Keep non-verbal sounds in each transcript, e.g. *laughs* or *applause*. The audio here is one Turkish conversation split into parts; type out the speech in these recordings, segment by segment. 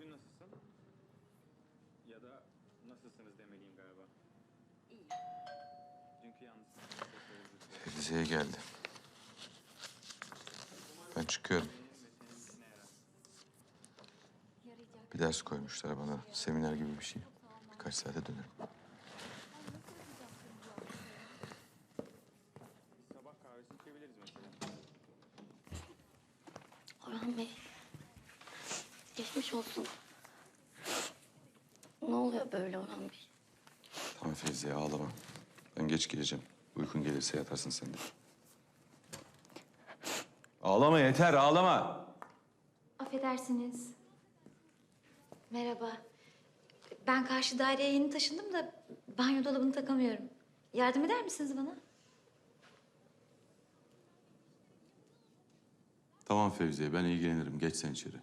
Bugün nasılsın? Ya da nasılsınız demeliyim galiba. İyi. Dünkü dilerim. Rize'ye geldi. Ben çıkıyorum. Bir ders koymuşlar bana. Seminer gibi bir şey. Birkaç saate dönerim. Bir sabah kahvesi içebiliriz mesela. Orhan Bey. Geçmiş olsun. Ne oluyor böyle Orhan Bey? Tamam Fevziye ağlama. Ben geç geleceğim. Uykun gelirse yatarsın sen de. Ağlama yeter ağlama. Affedersiniz. Merhaba. Ben karşı daireye yeni taşındım da banyo dolabını takamıyorum. Yardım eder misiniz bana? Tamam Fevziye ben ilgilenirim. Geç sen içeri.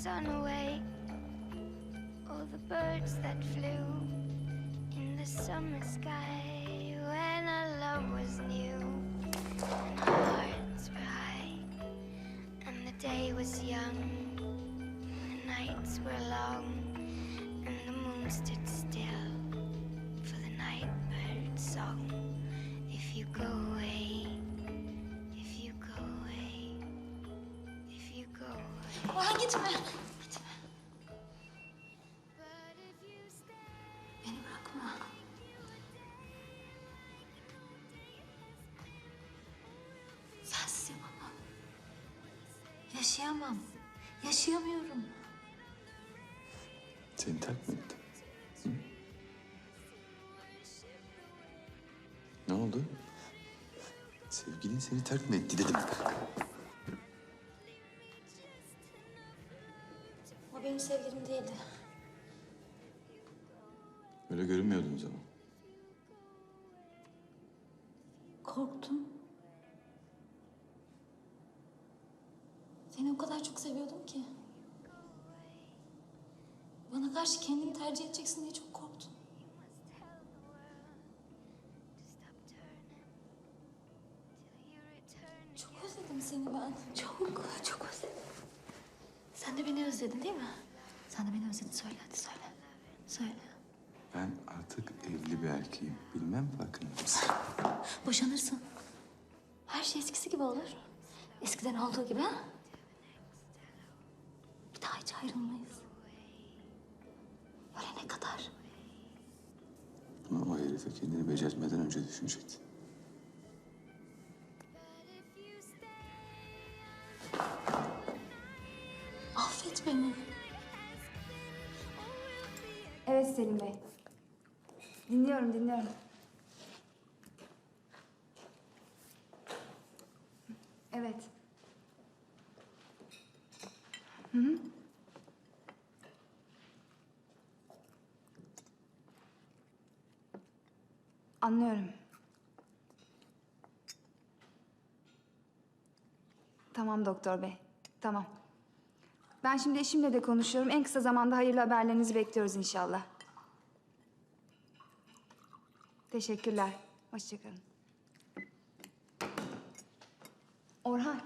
Sun away. All the birds that flew in the summer sky when our love was new and our hearts were high and the day was young, the nights were long, and the moon stood still for the night bird's song. Orhan gitme. Gitme. Beni bırakma. Sensiz yapamam. Yaşayamam. Yaşayamıyorum. Seni terk mi etti? Hı? Ne oldu? Sevgilin seni terk mi etti dedim. Benim sevgilim değildi. Öyle görünmüyordun o zaman. Korktum. Seni o kadar çok seviyordum ki. Bana karşı kendini tercih edeceksin diye çok korktum. Çok özledim seni ben. Çok, çok özledim. Sen de beni özledin değil mi? Sen de beni özledin. Söyle hadi söyle. Söyle. Ben artık evli bir erkeğim. Bilmem farkında mısın? Boşanırsın. Her şey eskisi gibi olur. Eskiden olduğu gibi ha? Bir daha hiç ayrılmayız. Ölene kadar. Ama o herife kendini becertmeden önce düşünecektin. Affet beni. Selim Bey. Dinliyorum, dinliyorum. Evet. Hı hı. Anlıyorum. Tamam doktor bey. Tamam. Ben şimdi eşimle de konuşuyorum. En kısa zamanda hayırlı haberlerinizi bekliyoruz inşallah. Teşekkürler. Hoşçakalın. Orhan.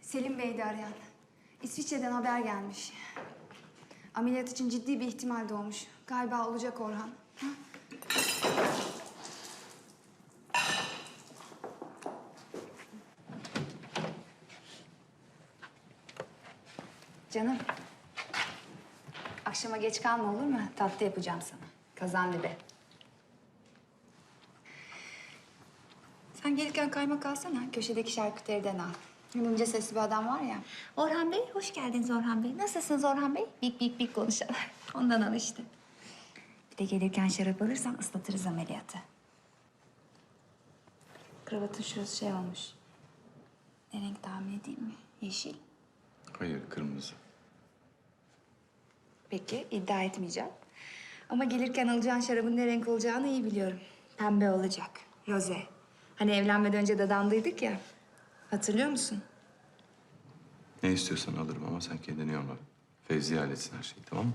Selim Bey'di arayan. İsviçre'den haber gelmiş. Ameliyat için ciddi bir ihtimal doğmuş. Galiba olacak Orhan. Ha? Canım. Akşama geç kalma olur mu? Tatlı yapacağım sana. Kazandı be. Sen gelirken kaymak alsana. Köşedeki şarküteriden al. Gülünce sesli bir adam var ya. Orhan Bey, hoş geldiniz Orhan Bey. Nasılsınız Orhan Bey? Bik bik bik konuşalım. *laughs* Ondan al işte. Bir de gelirken şarap alırsan ıslatırız ameliyatı. Kravatın şurası şey olmuş. Ne renk tahmin edeyim mi? Yeşil. Hayır, kırmızı. Peki, iddia etmeyeceğim. Ama gelirken alacağın şarabın ne renk olacağını iyi biliyorum. Pembe olacak, roze. Hani evlenmeden önce dadandıydık ya. Hatırlıyor musun? Ne istiyorsan alırım ama sen kendini yorma. Fevzi halletsin her şeyi, tamam mı?